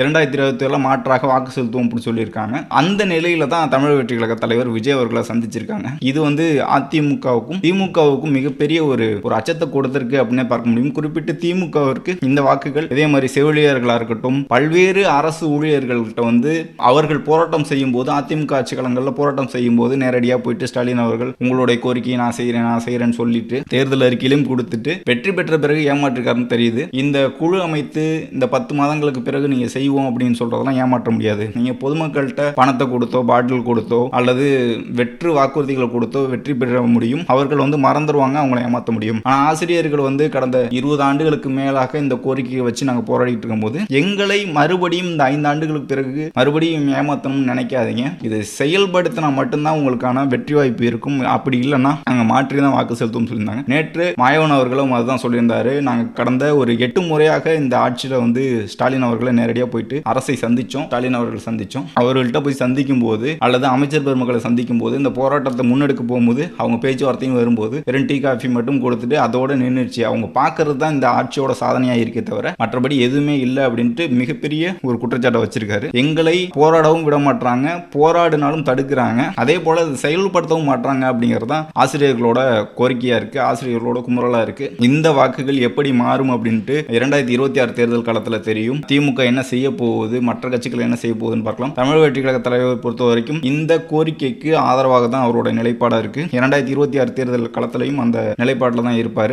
இரண்டாயிரத்தி இருபத்தி ஏழில் மாற்றாக வாக்கு செலுத்துவோம் அப்படின்னு சொல்லியிருக்காங்க. அந்த நிலையில தான் தமிழக வெற்றி கழக தலைவர் விஜய் அவர்களை சந்திச்சிருக்காங்க. இது வந்து அதிமுகவுக்கும் திமுகவுக்கும் மிகப்பெரிய ஒரு ஒரு அச்சத்தை கொடுத்திருக்கு அப்படின்னே பார்க்க முடியும். குறிப்பிட்டு திமுகவிற்கு இந்த வாக்குகள் இதே மாதிரி செவிலியர்களாக இருக்கட்டும் பல்வேறு அரசு ஊழியர்கள்கிட்ட வந்து அவர்கள் போராட்டம் செய்யும் போது அதிமுக ஆட்சி காலங்களில் போராட்டம் செய்யும் போது நேரடியாக போயிட்டு ஸ்டாலின் அவர்கள் உங்களுடைய கோரிக்கையை நான் செய்கிறேன் நான் செய்கிறேன்னு சொல்லிட்டு தேர்தல் அறிக்கையிலும் கொடுத்துட்டு வெற்றி பெற்ற பிறகு ஏமாற்றிருக்காருன்னு தெரியுது. இந்த குழு அமைத்து இந்த பத்து மாதங்களுக்கு பிறகு நீங்கள் செய்ய செய்வோம் அப்படின்னு சொல்றதெல்லாம் ஏமாற்ற முடியாது. நீங்க பொதுமக்கள்கிட்ட பணத்தை கொடுத்தோ பாட்டில் கொடுத்தோ அல்லது வெற்று வாக்குறுதிகளை கொடுத்தோ வெற்றி பெற முடியும். அவர்கள் வந்து மறந்துடுவாங்க அவங்கள ஏமாற்ற முடியும். ஆனால் ஆசிரியர்கள் வந்து கடந்த இருபது ஆண்டுகளுக்கு மேலாக இந்த கோரிக்கையை வச்சு நாங்கள் போராடிட்டு இருக்கும்போது எங்களை மறுபடியும் இந்த ஐந்து ஆண்டுகளுக்கு பிறகு மறுபடியும் ஏமாத்தணும்னு நினைக்காதீங்க. இது செயல்படுத்தினா மட்டும்தான் உங்களுக்கான வெற்றி வாய்ப்பு இருக்கும். அப்படி இல்லைன்னா நாங்கள் மாற்றி தான் வாக்கு செலுத்தும் சொல்லியிருந்தாங்க. நேற்று மாயவன் அவர்களும் அதுதான் சொல்லியிருந்தாரு. நாங்கள் கடந்த ஒரு எட்டு முறையாக இந்த ஆட்சியில் வந்து ஸ்டாலின் அவர்களை நேரடியாக போயிட்டு அரசை சந்திச்சோம் ஸ்டாலின் அவர்கள் சந்திச்சோம். அவர்கள்ட்ட போய் சந்திக்கும் போது அல்லது அமைச்சர் பெருமக்களை சந்திக்கும் போது இந்த போராட்டத்தை முன்னெடுக்க போகும்போது அவங்க பேச்சுவார்த்தையும் வரும்போது வெறும் டீ காஃபி மட்டும் கொடுத்துட்டு அதோட நின்றுச்சு அவங்க பார்க்கறது தான் இந்த ஆட்சியோட சாதனையாக இருக்கே தவிர மற்றபடி எதுவுமே இல்லை அப்படின்ட்டு மிகப்பெரிய ஒரு குற்றச்சாட்டை வச்சிருக்காரு. எங்களை போராடவும் விட மாட்டாங்க போராடினாலும் தடுக்கிறாங்க. அதே போல செயல்படுத்தவும் மாட்டாங்க அப்படிங்கிறது தான் ஆசிரியர்களோட கோரிக்கையா இருக்கு ஆசிரியர்களோட குமுறலா இருக்கு. இந்த வாக்குகள் எப்படி மாறும் அப்படின்ட்டு இரண்டாயிரத்தி இருபத்தி ஆறு தேர்தல் காலத்துல தெரியும். திமுக என்ன செய்ய செய்ய போகுது மற்ற கட்சிகள் என்ன செய்ய போகுதுன்னு பார்க்கலாம். தமிழ் வெற்றி கழக தலைவர் பொறுத்த வரைக்கும் இந்த கோரிக்கைக்கு ஆதரவாக தான் அவரோட நிலைப்பாடா இருக்கு. இரண்டாயிரத்தி இருபத்தி ஆறு தேர்தல் களத்திலையும் அந்த நிலைப்பாட்டில் தான் இருப்பாரு.